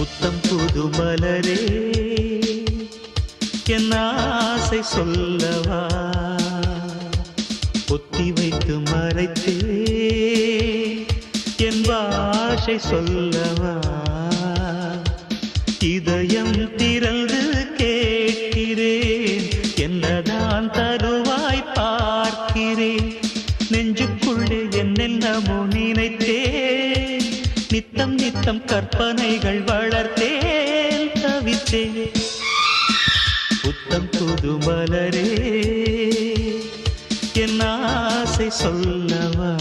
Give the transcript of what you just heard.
புத்தம் புது மலரே என் ஆசை சொல்லவா? பொத்தி வைத்து மறைத்தே என் பாஷை சொல்லவா? இதயம் திறந்து கேட்கிறேன் என்னதான் தருவாய் பார்க்கிறேன். நெஞ்சுக்குள்ளே என்னென்னமோ நினைத்தேன். நித்தம் நித்தம் கற்பனைகள் வளர்த்தேன் தவித்தேன் புத்தம் புது மலரே என் ஆசை சொல்லவா?